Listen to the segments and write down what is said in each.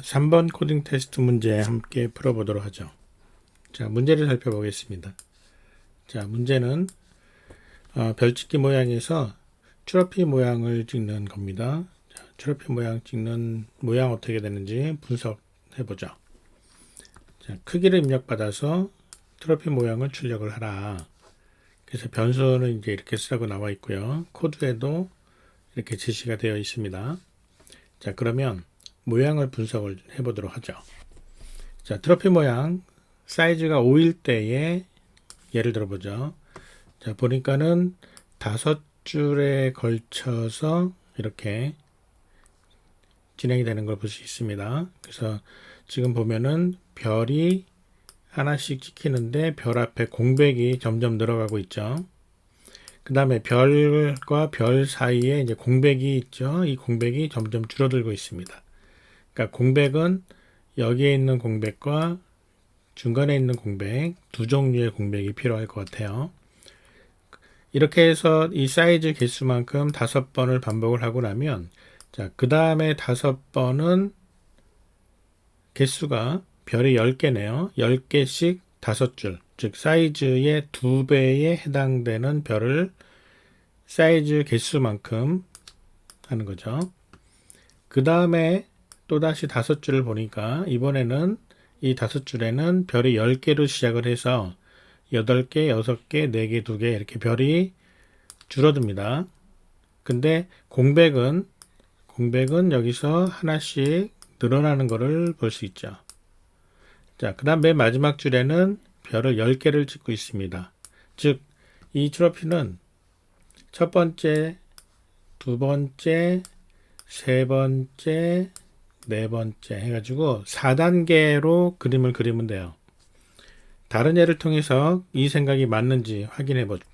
자, 3번 코딩 테스트 문제 함께 풀어보도록 하죠. 자, 문제를 살펴보겠습니다. 자, 문제는 어, 별짓기 모양에서 트로피 모양을 찍는 겁니다. 자, 트로피 모양 찍는 모양 어떻게 되는지 분석해 보죠. 자, 크기를 입력받아서 트로피 모양을 출력을 하라. 그래서 변수는 이제 이렇게 쓰라고 나와 있고요. 코드에도 이렇게 제시가 되어 있습니다. 자, 그러면 모양을 분석을 해보도록 하죠. 자, 트로피 모양 사이즈가 5일 때에 예를 들어보죠. 자, 보니까는 다섯 줄에 걸쳐서 이렇게 진행이 되는 걸 볼 수 있습니다. 그래서 지금 보면은 별이 하나씩 찍히는데 별 앞에 공백이 점점 늘어가고 있죠. 그 다음에 별과 별 사이에 이제 공백이 있죠. 이 공백이 점점 줄어들고 있습니다. 그러니까 공백은 여기에 있는 공백과 중간에 있는 공백 두 종류의 공백이 필요할 것 같아요. 이렇게 해서 이 사이즈 개수만큼 다섯 번을 반복을 하고 나면 자, 그 다음에 다섯 번은 개수가 별이 10개네요. 10개씩 다섯 줄. 즉 사이즈의 두 배에 해당되는 별을 사이즈 개수만큼 하는 거죠. 그 다음에 또다시 다섯 줄을 보니까 이번에는 이 다섯 줄에는 별이 10개로 시작을 해서 8개, 6개, 4개, 2개 이렇게 별이 줄어듭니다. 근데 공백은 공백은 여기서 하나씩 늘어나는 것을 볼 수 있죠. 자, 그 다음 맨 마지막 줄에는 별을 10개를 찍고 있습니다. 즉, 이 트로피는 첫 번째, 두 번째, 세 번째, 네 번째 해가지고 4단계로 그림을 그리면 돼요. 다른 예를 통해서 이 생각이 맞는지 확인해 보죠.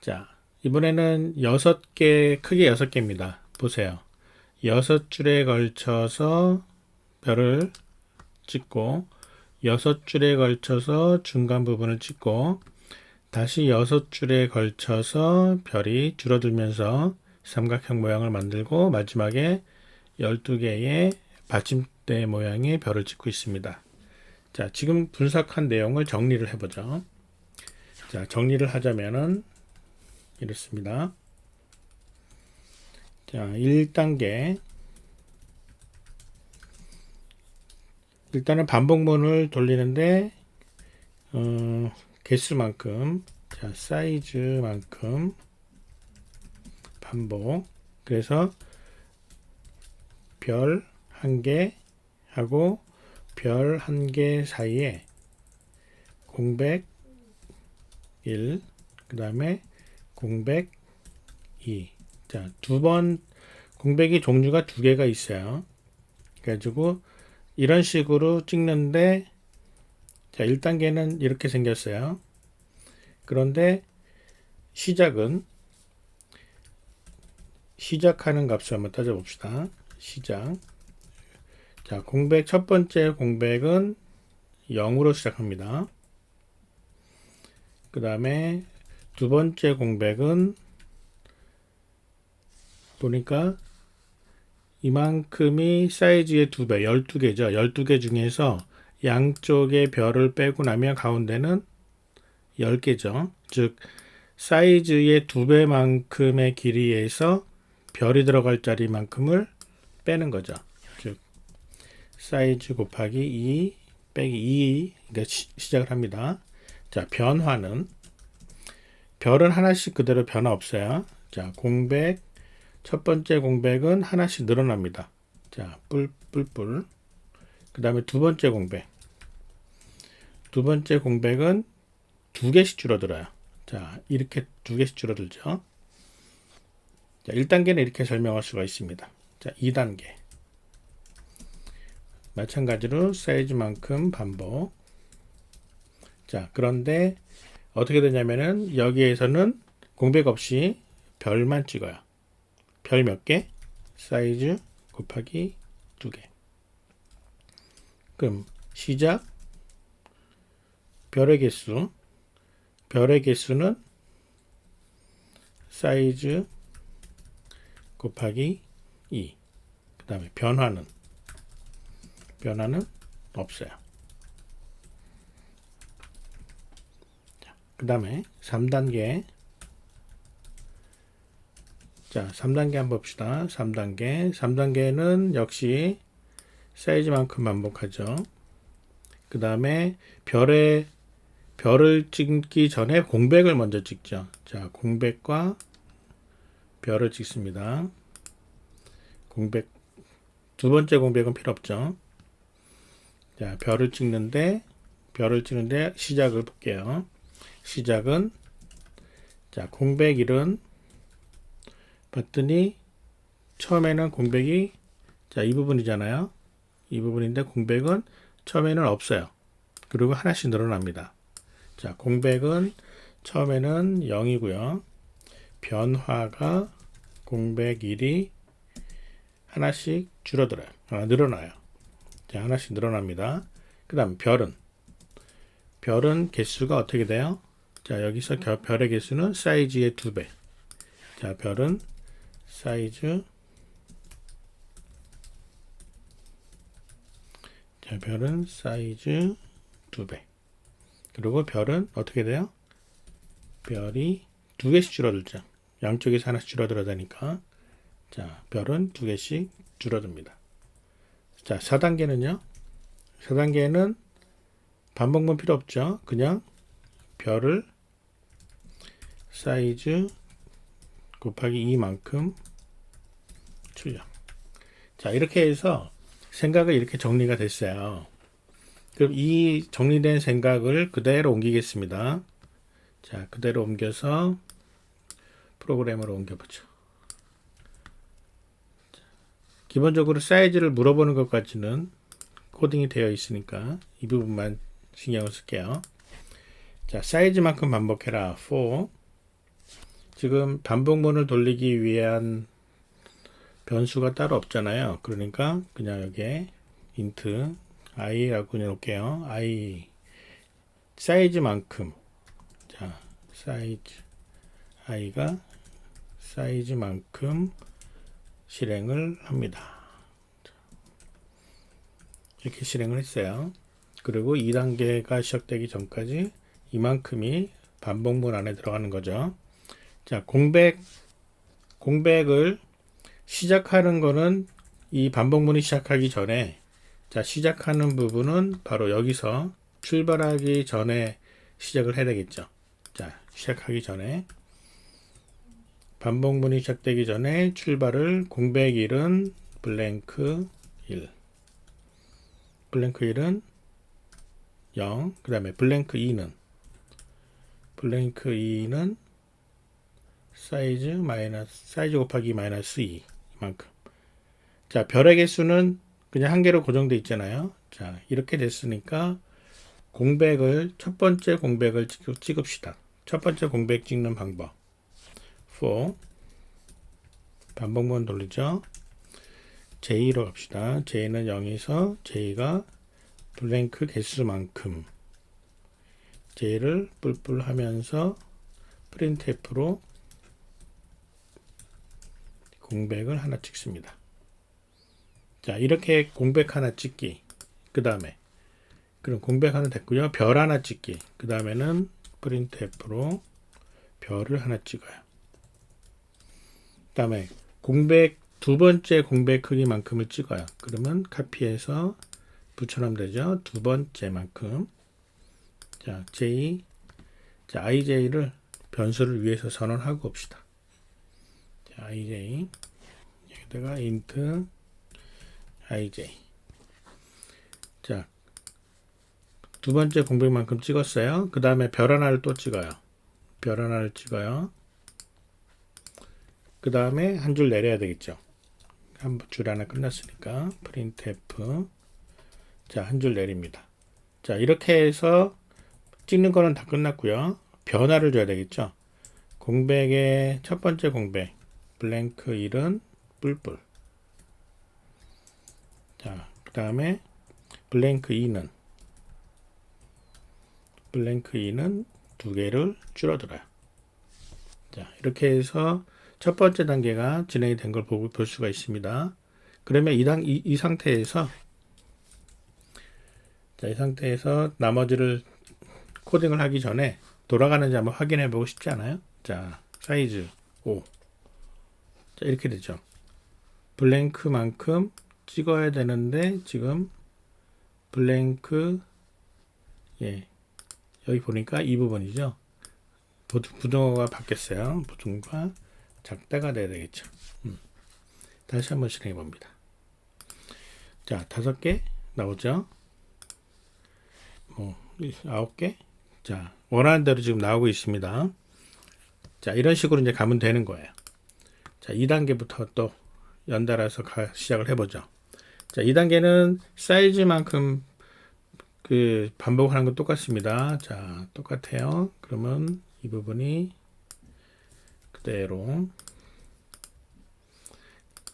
자, 이번에는 6개, 크게 6개입니다. 보세요. 6줄에 걸쳐서 별을 찍고, 6줄에 걸쳐서 중간 부분을 찍고, 다시 6줄에 걸쳐서 별이 줄어들면서 삼각형 모양을 만들고, 마지막에 12개의 받침대 모양의 별을 찍고 있습니다. 자, 지금 분석한 내용을 정리를 해보죠. 자, 정리를 하자면은 이렇습니다. 자, 1단계. 일단은 반복문을 돌리는데, 어, 개수만큼, 자, 사이즈만큼 반복. 그래서 별 한 개 하고 별 한 개 사이에 공백 1, 그 다음에 공백 2. 자, 두 번 공백이 종류가 두 개가 있어요. 그래가지고 이런 식으로 찍는데 자, 1단계는 이렇게 생겼어요. 그런데 시작은 시작하는 값을 한번 따져봅시다. 시작. 자, 공백 첫 번째 공백은 0으로 시작합니다. 그 다음에 두 번째 공백은 보니까 이만큼이 사이즈의 두 배, 12개죠. 12개 중에서 양쪽에 별을 빼고 나면 가운데는 10개죠. 즉, 사이즈의 두 배만큼의 길이에서 별이 들어갈 자리만큼을 빼는 거죠. 즉 사이즈 곱하기 2 빼기 2가 시작을 합니다. 자, 변화는 별은 하나씩 그대로 변화 없어요. 자, 공백 첫 번째 공백은 하나씩 늘어납니다. 자, 뿔뿔뿔. 그 다음에 두 번째 공백. 두 번째 공백은 두 개씩 줄어들어요. 자, 이렇게 두 개씩 줄어들죠. 자, 1단계는 이렇게 설명할 수가 있습니다. 자, 2단계. 마찬가지로 사이즈만큼 반복. 자, 그런데 어떻게 되냐면은 여기에서는 공백 없이 별만 찍어요. 별 몇 개? 사이즈 곱하기 두 개. 그럼 시작 별의 개수 별의 개수는 사이즈 곱하기 2. 그 다음에 변화는 변화는 없어요. 그 다음에 3단계. 자, 3단계 한번 봅시다. 3단계. 3단계는 역시 사이즈만큼 반복하죠. 그 다음에 별에 별을 찍기 전에 공백을 먼저 찍죠. 자, 공백과 별을 찍습니다. 공백 두 번째 공백은 필요 없죠. 자, 별을 찍는데 별을 찍는데 시작을 볼게요. 시작은 자, 공백 1은 봤더니 처음에는 공백이 자, 이 부분이잖아요. 이 부분인데 공백은 처음에는 없어요. 그리고 하나씩 늘어납니다. 자, 공백은 처음에는 0이고요. 변화가 공백 1이 하나씩 줄어들어요. 아, 늘어나요. 자, 하나씩 늘어납니다. 그 다음 별은 별은 개수가 어떻게 돼요? 자, 여기서 겨- 별의 개수는 사이즈의 두 배. 자, 별은 사이즈 자, 별은 사이즈 두 배. 그리고 별은 어떻게 돼요? 별이 두 개씩 줄어들죠. 양쪽에서 하나씩 줄어들어야 되니까. 자, 별은 두 개씩 줄어듭니다. 자, 4단계는요? 4단계는 반복문 필요 없죠. 그냥 별을 사이즈 곱하기 2만큼 출력. 자, 이렇게 해서 생각을 이렇게 정리가 됐어요. 그럼 이 정리된 생각을 그대로 옮기겠습니다. 자, 그대로 옮겨서 프로그램으로 옮겨보죠. 기본적으로 사이즈를 물어보는 것까지는 코딩이 되어 있으니까 이 부분만 신경을 쓸게요. 자, 사이즈만큼 반복해라. for 지금 반복문을 돌리기 위한 변수가 따로 없잖아요. 그러니까 그냥 여기에 int i라고 해놓을게요. i 사이즈만큼 자 사이즈 i가 사이즈만큼 실행을 합니다. 이렇게 실행을 했어요. 그리고 2단계가 시작되기 전까지 이만큼이 반복문 안에 들어가는 거죠. 자, 공백, 공백을 시작하는 거는 이 반복문이 시작하기 전에 자, 시작하는 부분은 바로 여기서 출발하기 전에 시작을 해야 되겠죠. 자, 시작하기 전에 반복문이 시작되기 전에 출발을 공백 1은 블랭크 1 블랭크 1은 0, 그 다음에 블랭크 2는 블랭크 2는 사이즈 마이너스 사이즈 곱하기 마이너스 2 이만큼. 자, 별의 개수는 그냥 한 개로 고정돼 있잖아요. 자, 이렇게 됐으니까 공백을 첫 번째 공백을 찍- 찍읍시다. 첫 번째 공백 찍는 방법. 반복문 돌리죠. J로 갑시다. J는 0에서 J가 블랭크 개수만큼 J를 뿔뿔 하면서 프린트F로 공백을 하나 찍습니다. 자, 이렇게 공백 하나 찍기. 그 다음에, 그럼 공백 하나 됐고요. 별 하나 찍기. 그 다음에는 프린트F로 별을 하나 찍어요. 그 다음에 공백, 두 번째 공백 크기만큼을 찍어요. 그러면 카피해서 붙여놓으면 되죠. 두 번째만큼. 자, J, 자, IJ를 변수를 위해서 선언하고 봅시다. 자, IJ. 여기다가 int IJ. 자, 두 번째 공백만큼 찍었어요. 그 다음에 별 하나를 또 찍어요. 별 하나를 찍어요. 그 다음에 한 줄 내려야 되겠죠. 한 줄 하나 끝났으니까 printf 자, 한 줄 내립니다. 자, 이렇게 해서 찍는 거는 다 끝났고요. 변화를 줘야 되겠죠. 공백의 첫 번째 공백 블랭크 1은 뿔뿔 자, 그 다음에 블랭크 2는 블랭크 2는 두 개를 줄어들어요. 자, 이렇게 해서 첫 번째 단계가 진행이 된 걸 볼 수가 있습니다. 그러면 이, 단, 이, 이 상태에서 자, 이 상태에서 나머지를 코딩을 하기 전에 돌아가는지 한번 확인해 보고 싶지 않아요? 자, 사이즈 5. 자, 이렇게 되죠. 블랭크만큼 찍어야 되는데 지금 블랭크 예. 여기 보니까 이 부분이죠. 부등- 부등호가 바뀌었어요. 부등과 작다가 돼야 되겠죠. 음. 다시 한번 실행해 봅니다. 자, 다섯 개 나오죠. 뭐 이- 아홉 개. 자, 원하는 대로 지금 나오고 있습니다. 자, 이런 식으로 이제 가면 되는 거예요. 자, 2단계부터 또 연달아서 가, 시작을 해보죠. 자, 2단계는 사이즈만큼 그 반복하는 건 똑같습니다. 자, 똑같아요. 그러면 이 부분이 그 대로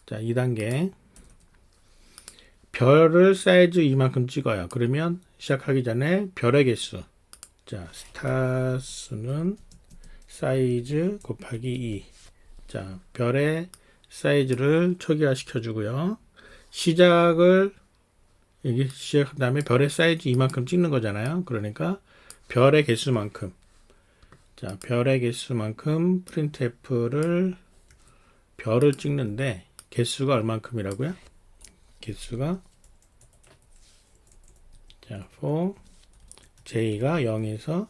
자, 2단계 별을 사이즈 이만큼 찍어요. 그러면 시작하기 전에 별의 개수 자, 스타 수는 사이즈 곱하기 2 자, 별의 사이즈를 초기화 시켜주고요. 시작을 여기 시작 그다음에 별의 사이즈 이만큼 찍는 거잖아요. 그러니까 별의 개수만큼 자 별의 개수만큼 printf를 별을 찍는데 개수가 얼만큼이라고요? 개수가 자 for j가 0에서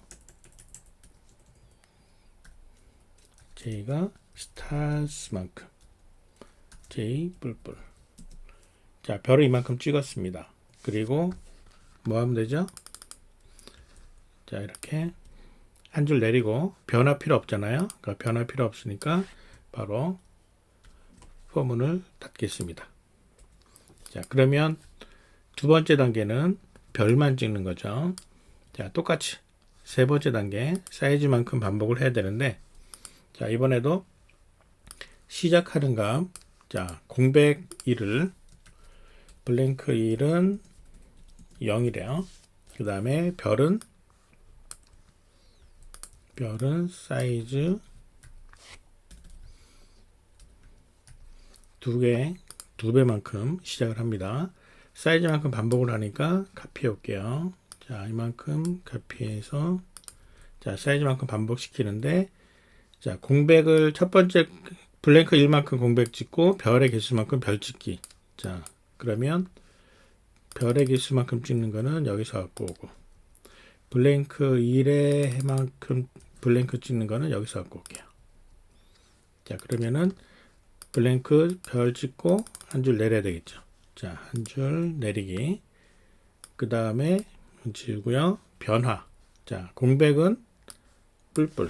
j가 stars만큼 j 뿔뿔 자 별을 이만큼 찍었습니다. 그리고 뭐 하면 되죠? 자 이렇게 한 줄 내리고 변화 필요 없잖아요. 그러니까 변화 필요 없으니까 바로 포문을 닫겠습니다. 자 그러면 두 번째 단계는 별만 찍는 거죠. 자 똑같이 세 번째 단계 사이즈만큼 반복을 해야 되는데 자 이번에도 시작하는 값, 자 공백 1을 블랭크 1은 0이래요. 그 다음에 별은 별은 사이즈 두 개, 두 배만큼 시작을 합니다. 사이즈만큼 반복을 하니까 카피해 올게요. 자, 이만큼 카피해서 자, 사이즈만큼 반복시키는데 자, 공백을 첫 번째 블랭크 1만큼 공백 찍고 별의 개수만큼 별 찍기. 자, 그러면 별의 개수만큼 찍는 거는 여기서 갖고 오고 블랭크 1의 해만큼 블랭크 찍는 거는 여기서 갖고 올게요. 자 그러면은 블랭크 별 찍고 한 줄 내려야 되겠죠. 자 한 줄 내리기 그 다음에 지우고요. 변화 자 공백은 뿔뿔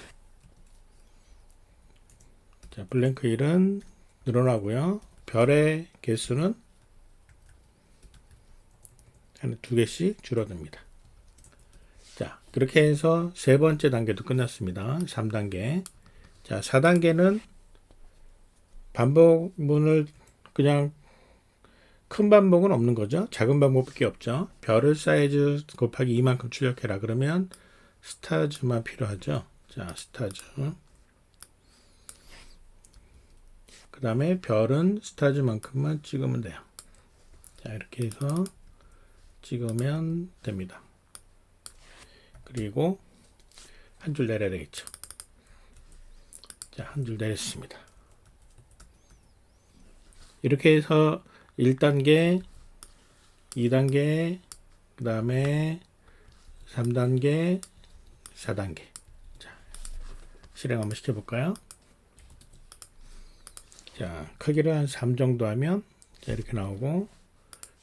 자 블랭크 1은 늘어나고요. 별의 개수는 한 두 개씩 줄어듭니다. 자, 그렇게 해서 세 번째 단계도 끝났습니다. 3단계. 자, 4단계는 반복문을 그냥 큰 반복은 없는 거죠. 작은 반복밖에 없죠. 별을 사이즈 곱하기 2만큼 출력해라. 그러면 스타즈만 필요하죠. 자, 스타즈. 그 다음에 별은 스타즈만큼만 찍으면 돼요. 자, 이렇게 해서 찍으면 됩니다. 그리고 한 줄 내려야 되겠죠. 자, 한 줄 내렸습니다. 이렇게 해서 1단계, 2단계, 그 다음에 3단계, 4단계. 자, 실행 한번 시켜볼까요? 자, 크기를 한 3 정도 하면 자, 이렇게 나오고,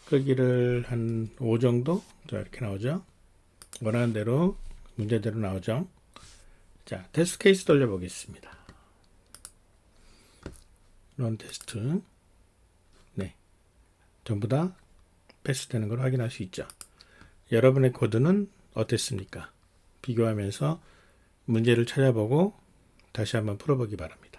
크기를 한 5 정도? 자, 이렇게 나오죠. 원하는 대로 문제대로 나오죠. 자, 테스트 케이스 돌려보겠습니다. 런 테스트. 네. 전부 다 패스되는 걸 확인할 수 있죠. 여러분의 코드는 어땠습니까? 비교하면서 문제를 찾아보고 다시 한번 풀어보기 바랍니다.